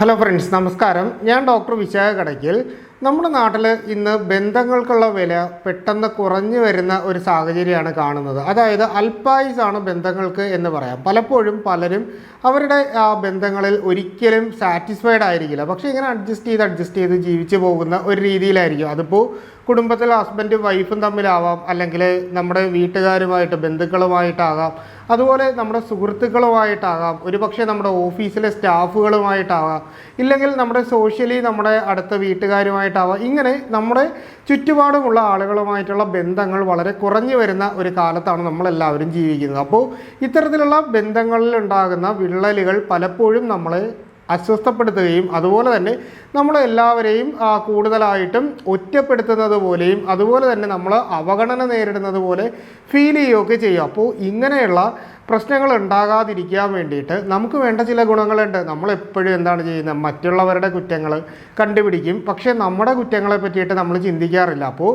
Hello friends നമസ്കാരം. ഞാൻ doctor Vishakha Kadakkal നമ്മുടെ നാട്ടിൽ ഇന്ന് ബന്ധങ്ങൾക്കുള്ള വില പെട്ടെന്ന് കുറഞ്ഞു വരുന്ന ഒരു സാഹചര്യമാണ് കാണുന്നത്. അതായത് അൽപായുസാണ് ബന്ധങ്ങൾക്ക് എന്ന് പറയാം. പലപ്പോഴും പലരും അവരുടെ ആ ബന്ധങ്ങളിൽ ഒരിക്കലും സാറ്റിസ്ഫൈഡ് ആയിരിക്കില്ല. പക്ഷേ ഇങ്ങനെ അഡ്ജസ്റ്റ് ചെയ്ത് അഡ്ജസ്റ്റ് ചെയ്ത് ജീവിച്ചു പോകുന്ന ഒരു രീതിയിലായിരിക്കും. അതിപ്പോൾ കുടുംബത്തിൽ ഹസ്ബൻഡും വൈഫും തമ്മിലാവാം. അല്ലെങ്കിൽ നമ്മുടെ വീട്ടുകാരുമായിട്ട് ബന്ധുക്കളുമായിട്ടാകാം. അതുപോലെ നമ്മുടെ സുഹൃത്തുക്കളുമായിട്ടാകാം. ഒരുപക്ഷെ നമ്മുടെ ഓഫീസിലെ സ്റ്റാഫുകളുമായിട്ടാകാം. ഇല്ലെങ്കിൽ നമ്മുടെ സോഷ്യലി നമ്മുടെ അടുത്ത വീട്ടുകാരുമായിട്ടാവാം ഇങ്ങനെ നമ്മുടെ ചുറ്റുപാടുമുള്ള ആളുകളുമായിട്ടുള്ള ബന്ധങ്ങൾ വളരെ കുറഞ്ഞു വരുന്ന ഒരു കാലത്താണ് നമ്മളെല്ലാവരും ജീവിക്കുന്നത്. അപ്പോൾ ഇത്തരത്തിലുള്ള ബന്ധങ്ങളിൽ ഉണ്ടാകുന്ന വിള്ളലുകൾ പലപ്പോഴും നമ്മളെ അസ്വസ്ഥപ്പെടുത്തുകയും അതുപോലെ തന്നെ നമ്മളെല്ലാവരെയും എല്ലാവരെയും കൂടുതലായിട്ടും ഒറ്റപ്പെടുത്തുന്നത് പോലെയും അതുപോലെ തന്നെ നമ്മൾ അവഗണന നേരിടുന്നത് പോലെ ഫീൽ ചെയ്യുകയൊക്കെ ചെയ്യും അപ്പോൾ ഇങ്ങനെയുള്ള പ്രശ്നങ്ങൾ ഉണ്ടാകാതിരിക്കാൻ വേണ്ടിയിട്ട് നമുക്ക് വേണ്ട ചില ഗുണങ്ങളുണ്ട്. നമ്മളെപ്പോഴും എന്താണ് ചെയ്യുന്നത്? മറ്റുള്ളവരുടെ കുറ്റങ്ങൾ കണ്ടുപിടിക്കും. പക്ഷേ നമ്മുടെ കുറ്റങ്ങളെ പറ്റിയിട്ട് നമ്മൾ ചിന്തിക്കാറില്ല. അപ്പോൾ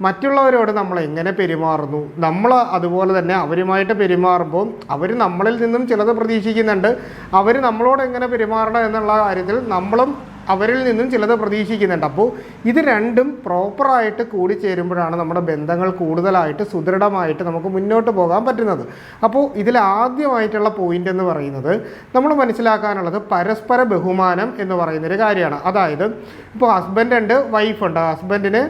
മറ്റുള്ളവരോട് നമ്മൾ എങ്ങനെ പെരുമാറുന്നു? നമ്മൾ അതുപോലെ തന്നെ അവരുമായിട്ട് പെരുമാറുമ്പോൾ അവർ നമ്മളിൽ നിന്നും ചിലത് പ്രതീക്ഷിക്കുന്നുണ്ട്. അവർ നമ്മളോട് എങ്ങനെ പെരുമാറണം എന്നുള്ള കാര്യത്തിൽ നമ്മളും അവരിൽ നിന്നും ചിലത് പ്രതീക്ഷിക്കുന്നുണ്ട്. അപ്പോൾ ഇത് രണ്ടും പ്രോപ്പറായിട്ട് കൂടിച്ചേരുമ്പോഴാണ് നമ്മുടെ ബന്ധങ്ങൾ കൂടുതലായിട്ട് സുദൃഢമായിട്ട് നമുക്ക് മുന്നോട്ട് പോകാൻ പറ്റുന്നത്. അപ്പോൾ ഇതിൽ ആദ്യമായിട്ടുള്ള പോയിന്റ് എന്ന് പറയുന്നത് നമ്മൾ മനസ്സിലാക്കാനുള്ളത് പരസ്പര ബഹുമാനം എന്ന് പറയുന്നൊരു കാര്യമാണ്. അതായത് ഇപ്പോൾ ഹസ്ബൻഡ് ഉണ്ട് വൈഫുണ്ട് ഹസ്ബൻഡിന്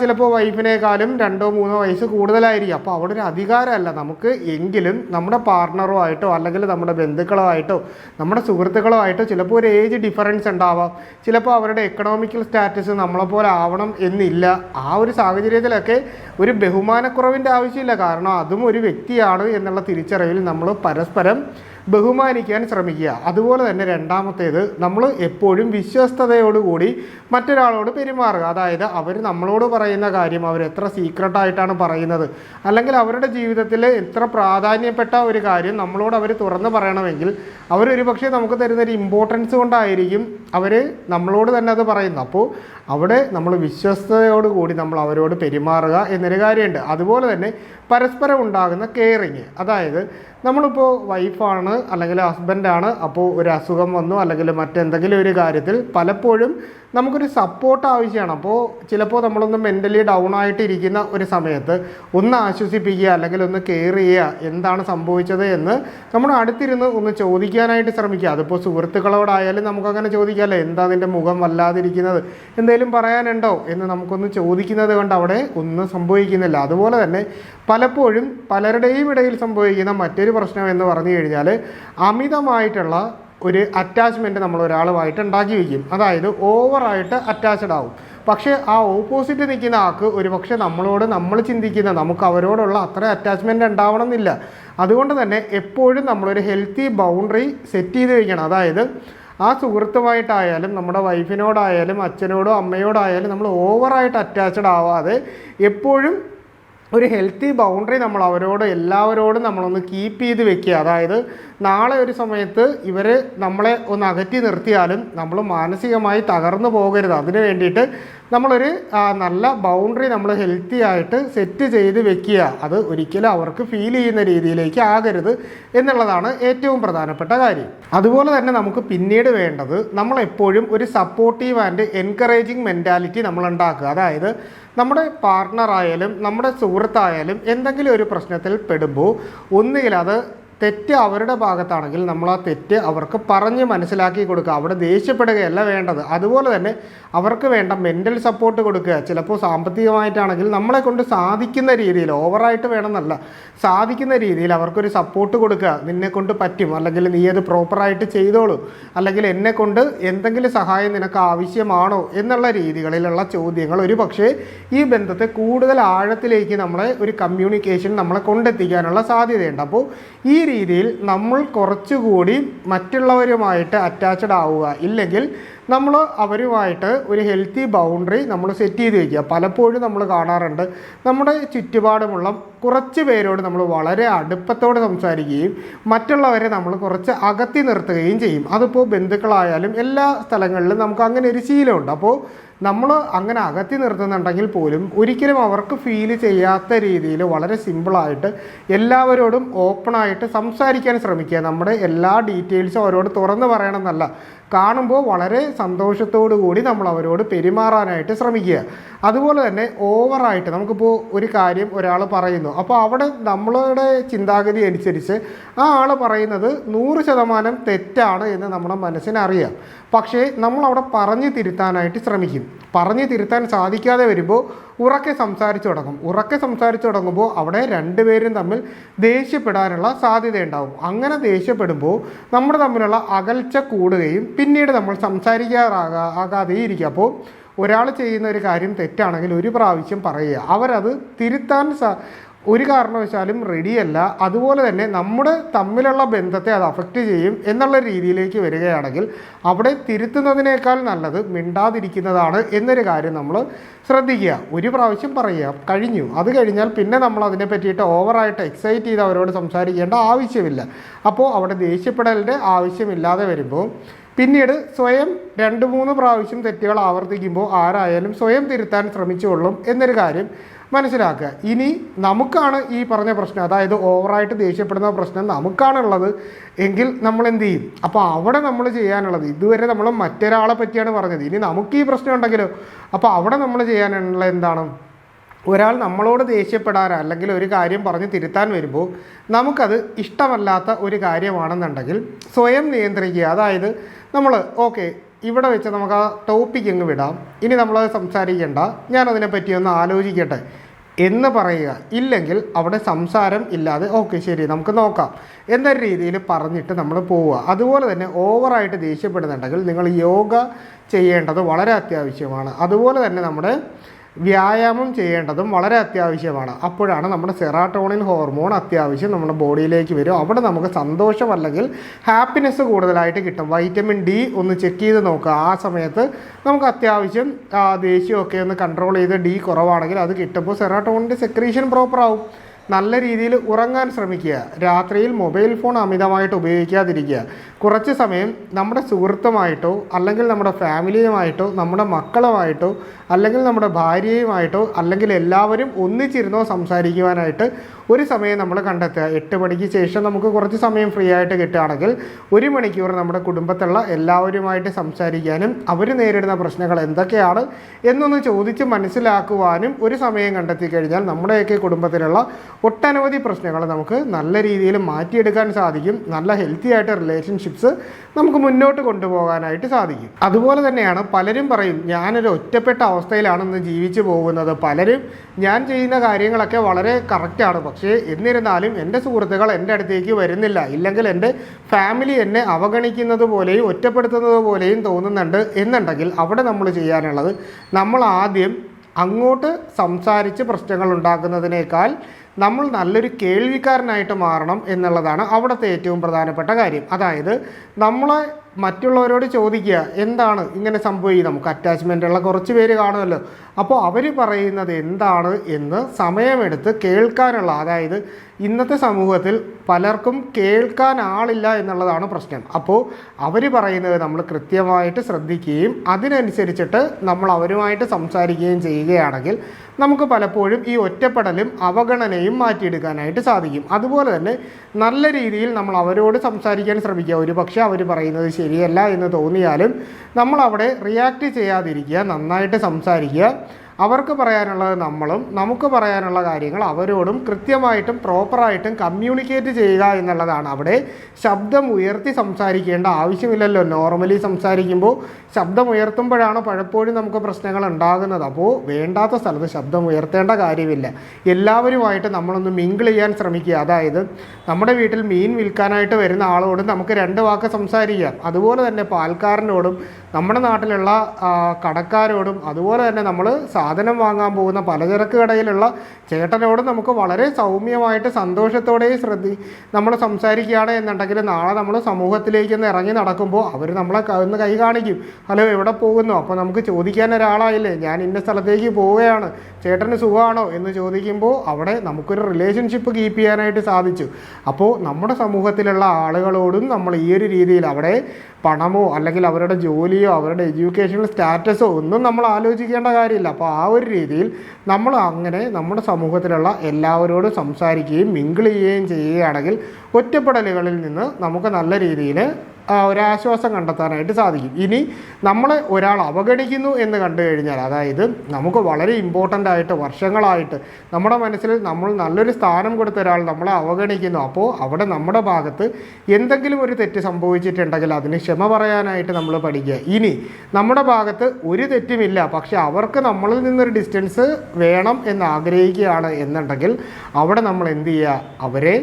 ചിലപ്പോൾ വൈഫിനേക്കാളും രണ്ടോ മൂന്നോ വയസ്സ് കൂടുതലായിരിക്കും. അപ്പോൾ അവിടെ ഒരു അധികാരമല്ല. നമുക്ക് എങ്കിലും നമ്മുടെ പാർട്ണറുമായിട്ടോ അല്ലെങ്കിൽ നമ്മുടെ ബന്ധുക്കളോ ആയിട്ടോ നമ്മുടെ സുഹൃത്തുക്കളോ ആയിട്ടോ ചിലപ്പോൾ ഒരു ഏജ് ഡിഫറൻസ് ഉണ്ടാവാം. ചിലപ്പോൾ അവരുടെ എക്കണോമിക്കൽ സ്റ്റാറ്റസ് നമ്മളെപ്പോലെ ആവണം എന്നില്ല. ആ ഒരു സാഹചര്യത്തിലൊക്കെ ഒരു ബഹുമാനക്കുറവിന്റെ ആവശ്യമില്ല. കാരണം അതും ഒരു വ്യക്തിയാണ് എന്നുള്ള തിരിച്ചറിവിൽ നമ്മൾ പരസ്പരം ബഹുമാനിക്കാൻ ശ്രമിക്കുക. അതുപോലെ തന്നെ രണ്ടാമത്തേത് നമ്മൾ എപ്പോഴും വിശ്വസ്തതയോടുകൂടി മറ്റൊരാളോട് പെരുമാറുക. അതായത് അവർ നമ്മളോട് പറയുന്ന കാര്യം അവർ എത്ര സീക്രട്ടായിട്ടാണ് പറയുന്നത്. അല്ലെങ്കിൽ അവരുടെ ജീവിതത്തിൽ എത്ര പ്രാധാന്യപ്പെട്ട ഒരു കാര്യം നമ്മളോട് അവർ തുറന്ന് പറയണമെങ്കിൽ അവരൊരു പക്ഷേ നമുക്ക് തരുന്നൊരു ഇമ്പോർട്ടൻസ് കൊണ്ടായിരിക്കും അവർ നമ്മളോട് തന്നെ അത് പറയുന്നു. അപ്പോൾ അവിടെ നമ്മൾ വിശ്വസ്തയോടുകൂടി നമ്മൾ അവരോട് പെരുമാറുക എന്നൊരു കാര്യമുണ്ട്. അതുപോലെ തന്നെ പരസ്പരം ഉണ്ടാകുന്ന കെയറിങ് അതായത് നമ്മളിപ്പോൾ വൈഫാണ് അല്ലെങ്കിൽ ഹസ്ബൻഡാണ് അപ്പോൾ ഒരു അസുഖം വന്നു അല്ലെങ്കിൽ മറ്റെന്തെങ്കിലും ഒരു കാര്യത്തിൽ പലപ്പോഴും നമുക്കൊരു സപ്പോർട്ട് ആവശ്യമാണ്. അപ്പോൾ ചിലപ്പോൾ നമ്മളൊന്ന് മെന്റലി ഡൗൺ ആയിട്ടിരിക്കുന്ന ഒരു സമയത്ത് ഒന്ന് ആശ്വസിപ്പിക്കുക അല്ലെങ്കിൽ ഒന്ന് കെയർ ചെയ്യുക എന്താണ് സംഭവിച്ചത് എന്ന് നമ്മൾ അടുത്തിരുന്ന് ഒന്ന് ചോദിക്കാനായിട്ട് ശ്രമിക്കുക. അതിപ്പോൾ സുഹൃത്തുക്കളോടായാലും നമുക്കങ്ങനെ ചോദിക്കാമല്ലോ എന്താ നിന്റെ മുഖം വല്ലാതിരിക്കുന്നത്? എന്തെങ്കിലും പറയാനുണ്ടോ എന്ന് നമുക്കൊന്ന് ചോദിക്കുന്നത് കൊണ്ട് അവിടെ ഒന്നും സംഭവിക്കുന്നില്ല. അതുപോലെ തന്നെ പലപ്പോഴും പലരുടെയും ഇടയിൽ സംഭവിക്കുന്ന മറ്റൊരു പ്രശ്നം എന്ന് പറഞ്ഞു കഴിഞ്ഞാൽ അമിതമായിട്ടുള്ള ഒരു അറ്റാച്ച്മെന്റ് നമ്മൾ ഒരാളുമായിട്ട് ഉണ്ടാക്കി വയ്ക്കും. അതായത് ഓവറായിട്ട് അറ്റാച്ച്ഡ് ആവും. പക്ഷേ ആ ഓപ്പോസിറ്റ് നിൽക്കുന്ന ആൾക്ക് ഒരു പക്ഷേ നമ്മളോട് നമ്മൾ ചിന്തിക്കുന്ന നമുക്ക് അവരോടുള്ള അത്ര അറ്റാച്ച്മെന്റ് ഉണ്ടാവണം എന്നില്ല അതുകൊണ്ട് തന്നെ എപ്പോഴും നമ്മളൊരു ഹെൽത്തി ബൗണ്ടറി സെറ്റ് ചെയ്ത് വയ്ക്കണം അതായത് ആ സുഹൃത്തുമായിട്ടായാലും നമ്മുടെ വൈഫിനോടായാലും അച്ഛനോടോ അമ്മയോടായാലും നമ്മൾ ഓവറായിട്ട് അറ്റാച്ച്ഡ് ആവാതെ എപ്പോഴും ഒരു ഹെൽത്തി ബൗണ്ടറി നമ്മൾ അവരോട് എല്ലാവരോടും നമ്മളൊന്ന് കീപ്പ് ചെയ്ത് വെക്കുക. അതായത് നാളെ ഒരു സമയത്ത് ഇവർ നമ്മളെ ഒന്ന് അകറ്റി നിർത്തിയാലും നമ്മൾ മാനസികമായി തകർന്നു പോകരുത്. അതിന് വേണ്ടിയിട്ട് നമ്മളൊരു നല്ല ബൗണ്ടറി നമ്മൾ ഹെൽത്തി ആയിട്ട് സെറ്റ് ചെയ്ത് വെക്കുക. അത് ഒരിക്കലും അവർക്ക് ഫീൽ ചെയ്യുന്ന രീതിയിലേക്ക് ആകരുത് എന്നുള്ളതാണ് ഏറ്റവും പ്രധാനപ്പെട്ട കാര്യം. അതുപോലെ തന്നെ നമുക്ക് പിന്നീട് വേണ്ടത് നമ്മളെപ്പോഴും ഒരു സപ്പോർട്ടീവ് ആൻഡ് എൻകറേജിങ് മെന്റാലിറ്റി നമ്മൾ ഉണ്ടാക്കുക അതായത് നമ്മുടെ പാർട്ട്ണറായാലും നമ്മുടെ സുഹൃത്തായാലും എന്തെങ്കിലും ഒരു പ്രശ്നത്തിൽ പെടുമ്പോൾ ഒന്നുകിൽ അത് തെറ്റ് അവരുടെ ഭാഗത്താണെങ്കിൽ നമ്മൾ ആ തെറ്റ് അവർക്ക് പറഞ്ഞ് മനസ്സിലാക്കി കൊടുക്കുക. അവിടെ ദേഷ്യപ്പെടുകയല്ല വേണ്ടത്. അതുപോലെ തന്നെ അവർക്ക് വേണ്ട മെന്റൽ സപ്പോർട്ട് കൊടുക്കുക. ചിലപ്പോൾ സാമ്പത്തികമായിട്ടാണെങ്കിൽ നമ്മളെ കൊണ്ട് സാധിക്കുന്ന രീതിയിൽ ഓവറായിട്ട് വേണമെന്നല്ല സാധിക്കുന്ന രീതിയിൽ അവർക്കൊരു സപ്പോർട്ട് കൊടുക്കുക. നിന്നെ കൊണ്ട് പറ്റും. അല്ലെങ്കിൽ നീ അത് പ്രോപ്പറായിട്ട് ചെയ്തോളൂ. അല്ലെങ്കിൽ എന്നെ കൊണ്ട് എന്തെങ്കിലും സഹായം നിനക്ക് ആവശ്യമാണോ എന്നുള്ള രീതികളിലുള്ള ചോദ്യങ്ങൾ ഒരു പക്ഷേ ഈ ബന്ധത്തെ കൂടുതൽ ആഴത്തിലേക്ക് നമ്മളെ ഒരു കമ്മ്യൂണിക്കേഷൻ നമ്മളെ കൊണ്ടെത്തിക്കാനുള്ള സാധ്യതയുണ്ട്. അപ്പോൾ ഈ രീതിയിൽ നമ്മൾ കുറച്ചുകൂടി മറ്റുള്ളവരുമായിട്ട് അറ്റാച്ച്ഡ് ആവുക. ഇല്ലെങ്കിൽ നമ്മൾ അവരുമായിട്ട് ഒരു ഹെൽത്തി ബൗണ്ടറി നമ്മൾ സെറ്റ് ചെയ്ത് വയ്ക്കുക പലപ്പോഴും നമ്മൾ കാണാറുണ്ട്. നമ്മുടെ ചുറ്റുപാടുമുള്ള കുറച്ച് പേരോട് നമ്മൾ വളരെ അടുപ്പത്തോടെ സംസാരിക്കുകയും മറ്റുള്ളവരെ നമ്മൾ കുറച്ച് അകത്തി നിർത്തുകയും ചെയ്യും. അതിപ്പോൾ ബന്ധുക്കളായാലും എല്ലാ സ്ഥലങ്ങളിലും നമുക്ക് അങ്ങനെ ഒരു ശീലമുണ്ട്. അപ്പോൾ നമ്മൾ അങ്ങനെ അകത്തി നിർത്തുന്നുണ്ടെങ്കിൽ പോലും ഒരിക്കലും അവർക്ക് ഫീൽ ചെയ്യാത്ത രീതിയിൽ വളരെ സിമ്പിളായിട്ട് എല്ലാവരോടും ഓപ്പണായിട്ട് സംസാരിക്കാൻ ശ്രമിക്കുക. നമ്മുടെ എല്ലാ ഡീറ്റെയിൽസും അവരോട് തുറന്ന് പറയണമെന്നല്ല കാണുമ്പോൾ വളരെ സന്തോഷത്തോടു കൂടി നമ്മൾ അവരോട് പെരുമാറാനായിട്ട് ശ്രമിക്കുക. അതുപോലെ തന്നെ ഓവറായിട്ട് നമുക്കിപ്പോൾ ഒരു കാര്യം ഒരാൾ പറയുന്നു. അപ്പോൾ അവിടെ നമ്മളുടെ ചിന്താഗതി അനുസരിച്ച് ആ ആൾ പറയുന്നത് നൂറ് ശതമാനം തെറ്റാണ് എന്ന് നമ്മുടെ മനസ്സിനറിയാം. പക്ഷേ നമ്മളവിടെ പറഞ്ഞു തിരുത്താനായിട്ട് ശ്രമിക്കും. പറഞ്ഞു തിരുത്താൻ സാധിക്കാതെ വരുമ്പോൾ ഉറക്കെ സംസാരിച്ചു തുടങ്ങും. ഉറക്കെ സംസാരിച്ചു തുടങ്ങുമ്പോൾ അവിടെ രണ്ടുപേരും തമ്മിൽ ദേഷ്യപ്പെടാനുള്ള സാധ്യതയുണ്ടാവും. അങ്ങനെ ദേഷ്യപ്പെടുമ്പോൾ നമ്മൾ തമ്മിലുള്ള അകൽച്ച കൂടുകയും പിന്നീട് നമ്മൾ സംസാരിക്കാറാകാ ആകാതെ ഇരിക്കുക അപ്പോൾ ഒരാൾ ചെയ്യുന്ന ഒരു കാര്യം തെറ്റാണെങ്കിൽ ഒരു പ്രാവശ്യം പറയുക. അവരത് തിരുത്താൻ ഒരു കാരണവശാലും റെഡിയല്ല അതുപോലെ തന്നെ നമ്മുടെ തമ്മിലുള്ള ബന്ധത്തെ അത് അഫക്റ്റ് ചെയ്യും എന്നുള്ള രീതിയിലേക്ക് വരികയാണെങ്കിൽ അവിടെ തിരുത്തുന്നതിനേക്കാൾ നല്ലത് മിണ്ടാതിരിക്കുന്നതാണ് എന്നൊരു കാര്യം നമ്മൾ ശ്രദ്ധിക്കുക. ഒരു പ്രാവശ്യം പറയുക കഴിഞ്ഞു. അത് കഴിഞ്ഞാൽ പിന്നെ നമ്മൾ അതിനെ പറ്റിയിട്ട് ഓവറായിട്ട് എക്സൈറ്റ് ചെയ്ത് അവരോട് സംസാരിക്കേണ്ട ആവശ്യമില്ല. അപ്പോൾ അവിടെ ദേഷ്യപ്പെടലിന്റെ ആവശ്യമില്ലാതെ വരുമ്പോൾ പിന്നീട് സ്വയം രണ്ട് മൂന്ന് പ്രാവശ്യം തെറ്റുകൾ ആവർത്തിക്കുമ്പോൾ ആരായാലും സ്വയം തിരുത്താൻ ശ്രമിച്ചുകൊള്ളും എന്നൊരു കാര്യം മനസ്സിലാക്കുക. ഇനി നമുക്കാണ് ഈ പറഞ്ഞ പ്രശ്നം അതായത് ഓവറായിട്ട് ദേഷ്യപ്പെടുന്ന പ്രശ്നം നമുക്കാണുള്ളത് എങ്കിൽ നമ്മൾ എന്ത് ചെയ്യും? അപ്പോൾ അവിടെ നമ്മൾ ചെയ്യാനുള്ളത് ഇതുവരെ നമ്മൾ മറ്റൊരാളെ പറ്റിയാണ് പറഞ്ഞത്. ഇനി നമുക്ക് ഈ പ്രശ്നം ഉണ്ടെങ്കിലോ? അപ്പോൾ അവിടെ നമ്മൾ ചെയ്യാനുള്ള എന്താണ്? ഒരാൾ നമ്മളോട് ദേഷ്യപ്പെടാൻ അല്ലെങ്കിൽ ഒരു കാര്യം പറഞ്ഞ് തിരുത്താൻ വരുമ്പോൾ നമുക്കത് ഇഷ്ടമല്ലാത്ത ഒരു കാര്യമാണെന്നുണ്ടെങ്കിൽ സ്വയം നിയന്ത്രിക്കുക. അതായത് നമ്മൾ ഓക്കെ ഇവിടെ വെച്ച് നമുക്ക് ആ ടോപ്പിക് അങ്ങ് വിടാം. ഇനി നമ്മൾ സംസാരിക്കേണ്ട. ഞാനതിനെ പറ്റി ഒന്ന് ആലോചിക്കട്ടെ. എന്ന് പറയുക. ഇല്ലെങ്കിൽ അവിടെ സംസാരം ഇല്ലാതെ ഓക്കെ ശരി നമുക്ക് നോക്കാം. എന്നൊരു രീതിയിൽ പറഞ്ഞിട്ട് നമ്മൾ പോവുക. അതുപോലെ തന്നെ ഓവറായിട്ട് ദേഷ്യപ്പെടുന്നുണ്ടെങ്കിൽ നിങ്ങൾ യോഗ ചെയ്യേണ്ടത് വളരെ അത്യാവശ്യമാണ്. അതുപോലെ തന്നെ നമ്മുടെ വ്യായാമം ചെയ്യേണ്ടതും വളരെ അത്യാവശ്യമാണ്. അപ്പോഴാണ് നമ്മുടെ സെറാട്ടോണിൻ ഹോർമോൺ അത്യാവശ്യം നമ്മുടെ ബോഡിയിലേക്ക് വരും. അവിടെ നമുക്ക് സന്തോഷം അല്ലെങ്കിൽ ഹാപ്പിനെസ് കൂടുതലായിട്ട് കിട്ടും. വൈറ്റമിൻ ഡി ഒന്ന് ചെക്ക് ചെയ്ത് നോക്കുക. ആ സമയത്ത് നമുക്ക് അത്യാവശ്യം ദേഷ്യമൊക്കെ ഒന്ന് കൺട്രോൾ ചെയ്ത് ഡി കുറവാണെങ്കിൽ അത് കിട്ടുമ്പോൾ സെറാട്ടോണിന്റെ സെക്രീഷൻ പ്രോപ്പർ ആവും. നല്ല രീതിയിൽ ഉറങ്ങാൻ ശ്രമിക്കുക. രാത്രിയിൽ മൊബൈൽ ഫോൺ അമിതമായിട്ട് ഉപയോഗിക്കാതിരിക്കുക. കുറച്ച് സമയം നമ്മുടെ സുഹൃത്തുമായിട്ടോ അല്ലെങ്കിൽ നമ്മുടെ ഫാമിലിയുമായിട്ടോ നമ്മുടെ മക്കളുമായിട്ടോ അല്ലെങ്കിൽ നമ്മുടെ ഭാര്യയുമായിട്ടോ അല്ലെങ്കിൽ എല്ലാവരും ഒന്നിച്ചിരുന്നോ സംസാരിക്കുവാനായിട്ട് ഒരു സമയം നമ്മൾ കണ്ടെത്തുക. എട്ട് മണിക്ക് ശേഷം നമുക്ക് കുറച്ച് സമയം ഫ്രീ ആയിട്ട് കിട്ടുകയാണെങ്കിൽ ഒരു മണിക്കൂർ നമ്മുടെ കുടുംബത്തുള്ള എല്ലാവരുമായിട്ട് സംസാരിക്കാനും അവർ നേരിടുന്ന പ്രശ്നങ്ങൾ എന്തൊക്കെയാണ് എന്നൊന്ന് ചോദിച്ച് മനസ്സിലാക്കുവാനും ഒരു സമയം കണ്ടെത്തി കഴിഞ്ഞാൽ നമ്മുടെയൊക്കെ കുടുംബത്തിലുള്ള ഒട്ടനവധി പ്രശ്നങ്ങൾ നമുക്ക് നല്ല രീതിയിൽ മാറ്റിയെടുക്കാൻ സാധിക്കും. നല്ല ഹെൽത്തി ആയിട്ട് റിലേഷൻഷിപ്സ് നമുക്ക് മുന്നോട്ട് കൊണ്ടുപോകാനായിട്ട് സാധിക്കും. അതുപോലെ തന്നെയാണ് പലരും പറയും ഞാനൊരു ഒറ്റപ്പെട്ട അവസ്ഥയിലാണെന്ന് ജീവിച്ചു പോകുന്നത്. പലരും ഞാൻ ചെയ്യുന്ന കാര്യങ്ങളൊക്കെ വളരെ കറക്റ്റാണ് പക്ഷേ എന്നിരുന്നാലും എന്റെ സുഹൃത്തുക്കൾ എന്റെ അടുത്തേക്ക് വരുന്നില്ല. ഇല്ലെങ്കിൽ എന്റെ ഫാമിലി എന്നെ അവഗണിക്കുന്നത് പോലെയും ഒറ്റപ്പെടുത്തുന്നത് പോലെയും തോന്നുന്നുണ്ട് എന്നുണ്ടെങ്കിൽ അവിടെ നമ്മൾ ചെയ്യാനുള്ളത് നമ്മൾ ആദ്യം അങ്ങോട്ട് സംസാരിച്ച് പ്രശ്നങ്ങൾ ഉണ്ടാക്കുന്നതിനേക്കാൾ നമ്മൾ നല്ലൊരു കേൾവിക്കാരനായിട്ട് മാറണം എന്നുള്ളതാണ് അവിടുത്തെ ഏറ്റവും പ്രധാനപ്പെട്ട കാര്യം. അതായത് നമ്മളെ മറ്റുള്ളവരോട് ചോദിക്കുക എന്താണ് ഇങ്ങനെ സംഭവിക്കുക നമുക്ക് അറ്റാച്ച്മെന്റ് ഉള്ള കുറച്ച് പേര് കാണുമല്ലോ. അപ്പോൾ അവർ പറയുന്നത് എന്താണ് എന്ന് സമയമെടുത്ത് കേൾക്കാനുള്ള അതായത് ഇന്നത്തെ സമൂഹത്തിൽ പലർക്കും കേൾക്കാൻ ആളില്ല എന്നുള്ളതാണ് പ്രശ്നം. അപ്പോൾ അവർ പറയുന്നത് നമ്മൾ കൃത്യമായിട്ട് ശ്രദ്ധിക്കുകയും അതിനനുസരിച്ചിട്ട് നമ്മൾ അവരുമായിട്ട് സംസാരിക്കുകയും ചെയ്യുകയാണെങ്കിൽ നമുക്ക് പലപ്പോഴും ഈ ഒറ്റപ്പെടലും അവഗണനയും മാറ്റിയെടുക്കാനായിട്ട് സാധിക്കും. അതുപോലെ തന്നെ നല്ല രീതിയിൽ നമ്മൾ അവരോട് സംസാരിക്കാൻ ശ്രമിക്കുക. ഒരു അവർ പറയുന്നത് ശരിയല്ല എന്ന് തോന്നിയാലും നമ്മളവിടെ റിയാക്റ്റ് ചെയ്യാതിരിക്കുക നന്നായിട്ട് സംസാരിക്കുക അവർക്ക് പറയാനുള്ളത് നമ്മളും നമുക്ക് പറയാനുള്ള കാര്യങ്ങൾ അവരോടും കൃത്യമായിട്ടും പ്രോപ്പറായിട്ടും കമ്മ്യൂണിക്കേറ്റ് ചെയ്യുക എന്നുള്ളതാണ്. അവിടെ ശബ്ദം ഉയർത്തി സംസാരിക്കേണ്ട ആവശ്യമില്ലല്ലോ. നോർമലി സംസാരിക്കുമ്പോൾ ശബ്ദം ഉയർത്തുമ്പോഴാണ് പലപ്പോഴും നമുക്ക് പ്രശ്നങ്ങൾ ഉണ്ടാകുന്നത്. അപ്പോൾ വേണ്ടാത്ത സ്ഥലത്ത് ശബ്ദം ഉയർത്തേണ്ട കാര്യമില്ല. എല്ലാവരുമായിട്ട് നമ്മളൊന്ന് മിങ്കിൾ ചെയ്യാൻ ശ്രമിക്കുക. അതായത് നമ്മുടെ വീട്ടിൽ മീൻ വിൽക്കാനായിട്ട് വരുന്ന ആളോട് നമുക്ക് രണ്ട് വാക്ക് സംസാരിക്കാം അതുപോലെ തന്നെ പാൽക്കാരനോടും നമ്മുടെ നാട്ടിലുള്ള കടക്കാരോടും അതുപോലെ തന്നെ നമ്മൾ സാധനം വാങ്ങാൻ പോകുന്ന പലചരക്ക് കടയിലുള്ള ചേട്ടനോട് നമുക്ക് വളരെ സൗമ്യമായിട്ട് സന്തോഷത്തോടെ ശ്രദ്ധി നമ്മൾ സംസാരിക്കുകയാണ് എന്നുണ്ടെങ്കിൽ നാളെ നമ്മൾ സമൂഹത്തിലേക്ക് ഒന്ന് ഇറങ്ങി നടക്കുമ്പോൾ അവർ നമ്മളെ ഒന്ന് കൈ കാണിക്കും ഹലോ എവിടെ പോകുന്നു? അപ്പോൾ നമുക്ക് ചോദിക്കാൻ ഒരാളായില്ലേ? ഞാൻ ഇന്ന സ്ഥലത്തേക്ക് പോവുകയാണ്. ചേട്ടന് സുഖമാണോ എന്ന് ചോദിക്കുമ്പോൾ അവിടെ നമുക്കൊരു റിലേഷൻഷിപ്പ് കീപ്പ് ചെയ്യാനായിട്ട് സാധിച്ചു. അപ്പോൾ നമ്മുടെ സമൂഹത്തിലുള്ള ആളുകളോടും നമ്മൾ ഈ ഒരു രീതിയിൽ അവിടെ പണമോ അല്ലെങ്കിൽ അവരുടെ ജോലിയോ അവരുടെ എഡ്യൂക്കേഷണൽ സ്റ്റാറ്റസോ ഒന്നും നമ്മൾ ആലോചിക്കേണ്ട കാര്യമില്ല. അപ്പോൾ ആ ഒരു രീതിയിൽ നമ്മൾ അങ്ങനെ നമ്മുടെ സമൂഹത്തിലുള്ള എല്ലാവരോടും സംസാരിക്കുകയും മിങ്കിൾ ചെയ്യുകയും ചെയ്യുകയാണെങ്കിൽ ഒറ്റപ്പെടലുകളിൽ നിന്ന് നമുക്ക് നല്ല രീതിയിൽ ഒരാശ്വാസം കണ്ടെത്താനായിട്ട് സാധിക്കും. ഇനി നമ്മൾ ഒരാൾ അവഗണിക്കുന്നു എന്ന് കണ്ടു കഴിഞ്ഞാൽ അതായത് നമുക്ക് വളരെ ഇമ്പോർട്ടന്റ് ആയിട്ട് വർഷങ്ങളായിട്ട് നമ്മുടെ മനസ്സിൽ നമ്മൾ നല്ലൊരു സ്ഥാനം കൊടുത്ത ഒരാൾ നമ്മളെ അവഗണിക്കുന്നു. അപ്പോൾ അവിടെ നമ്മുടെ ഭാഗത്ത് എന്തെങ്കിലും ഒരു തെറ്റ് സംഭവിച്ചിട്ടുണ്ടെങ്കിൽ അതിന് ക്ഷമ പറയാനായിട്ട് നമ്മൾ പഠിക്കുക. ഇനി നമ്മുടെ ഭാഗത്ത് ഒരു തെറ്റുമില്ല പക്ഷെ അവർക്ക് നമ്മളിൽ നിന്നൊരു ഡിസ്റ്റൻസ് വേണം എന്ന് ആഗ്രഹിക്കുകയാണ് എന്നുണ്ടെങ്കിൽ അവിടെ നമ്മൾ എന്ത് ചെയ്യുക? അവരെ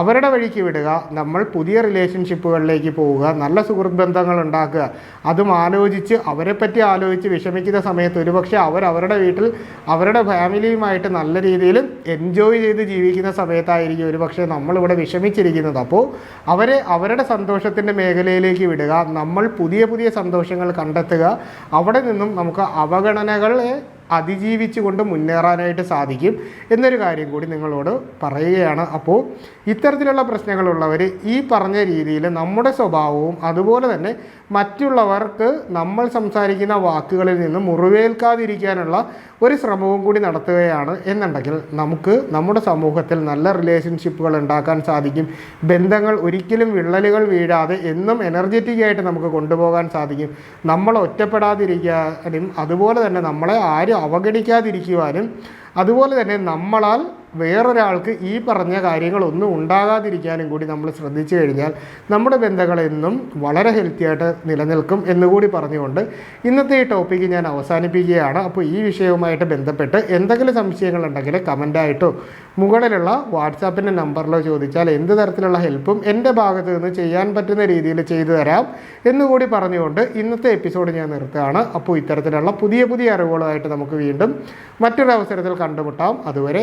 അവരുടെ വഴിക്ക് വിടുക നമ്മൾ പുതിയ റിലേഷൻഷിപ്പുകളിലേക്ക് പോവുക നല്ല സുഹൃത്ത് ബന്ധങ്ങൾ ഉണ്ടാക്കുക അതും ആലോചിച്ച് അവരെപ്പറ്റി ആലോചിച്ച് വിഷമിക്കുന്ന സമയത്ത് ഒരുപക്ഷെ അവർ അവരുടെ വീട്ടിൽ അവരുടെ ഫാമിലിയുമായിട്ട് നല്ല രീതിയിൽ എൻജോയ് ചെയ്ത് ജീവിക്കുന്ന സമയത്തായിരിക്കും ഒരുപക്ഷെ നമ്മളിവിടെ വിഷമിച്ചിരിക്കുന്നത്. അപ്പോൾ അവരെ അവരുടെ സന്തോഷത്തിന്റെ മേഖലയിലേക്ക് വിടുക നമ്മൾ പുതിയ പുതിയ സന്തോഷങ്ങൾ കണ്ടെത്തുക അവിടെ നിന്നും നമുക്ക് അവഗണനകളെ അതിജീവിച്ചുകൊണ്ട് മുന്നേറാനായിട്ട് സാധിക്കും എന്നൊരു കാര്യം കൂടി നിങ്ങളോട് പറയുകയാണ്. അപ്പോൾ ഇത്തരത്തിലുള്ള പ്രശ്നങ്ങളുള്ളവർ ഈ പറഞ്ഞ രീതിയിൽ നമ്മുടെ സ്വഭാവവും അതുപോലെ തന്നെ മറ്റുള്ളവർക്ക് നമ്മൾ സംസാരിക്കുന്ന വാക്കുകളിൽ നിന്ന് മുറിവേൽക്കാതിരിക്കാനുള്ള ഒരു ശ്രമവും കൂടി നടത്തുകയാണ് എന്നുണ്ടെങ്കിൽ നമുക്ക് നമ്മുടെ സമൂഹത്തിൽ നല്ല റിലേഷൻഷിപ്പുകൾ ഉണ്ടാക്കാൻ സാധിക്കും. ബന്ധങ്ങൾ ഒരിക്കലും വിള്ളലുകൾ വീഴാതെ എന്നും എനർജറ്റിക് ആയിട്ട് നമുക്ക് കൊണ്ടുപോകാൻ സാധിക്കും. നമ്മൾ ഒറ്റപ്പെടാതിരിക്കാനും അതുപോലെ തന്നെ നമ്മളെ ആരും അവഗണിക്കാതിരിക്കുവാനും അതുപോലെ തന്നെ നമ്മളാൽ വേറൊരാൾക്ക് ഈ പറഞ്ഞ കാര്യങ്ങളൊന്നും ഉണ്ടാകാതിരിക്കാനും കൂടി നമ്മൾ ശ്രദ്ധിച്ചു കഴിഞ്ഞാൽ നമ്മുടെ ബന്ധങ്ങളെന്നും വളരെ ഹെൽത്തി ആയിട്ട് നിലനിൽക്കും എന്നുകൂടി പറഞ്ഞുകൊണ്ട് ഇന്നത്തെ ഈ ടോപ്പിക്ക് ഞാൻ അവസാനിപ്പിക്കുകയാണ്. അപ്പോൾ ഈ വിഷയവുമായിട്ട് ബന്ധപ്പെട്ട് എന്തെങ്കിലും സംശയങ്ങളുണ്ടെങ്കിൽ കമന്റായിട്ടോ മുകളിലുള്ള വാട്സാപ്പിന്റെ നമ്പറിലോ ചോദിച്ചാൽ എന്ത് തരത്തിലുള്ള ഹെൽപ്പും എന്റെ ഭാഗത്തു നിന്ന് ചെയ്യാൻ പറ്റുന്ന രീതിയിൽ ചെയ്തു തരാം എന്നുകൂടി പറഞ്ഞുകൊണ്ട് ഇന്നത്തെ എപ്പിസോഡ് ഞാൻ നിർത്തുകയാണ്. അപ്പോൾ ഇത്തരത്തിലുള്ള പുതിയ പുതിയ അറിവുകളുമായിട്ട് നമുക്ക് വീണ്ടും മറ്റൊരു അവസരത്തിൽ കണ്ടുമുട്ടാം. അതുവരെ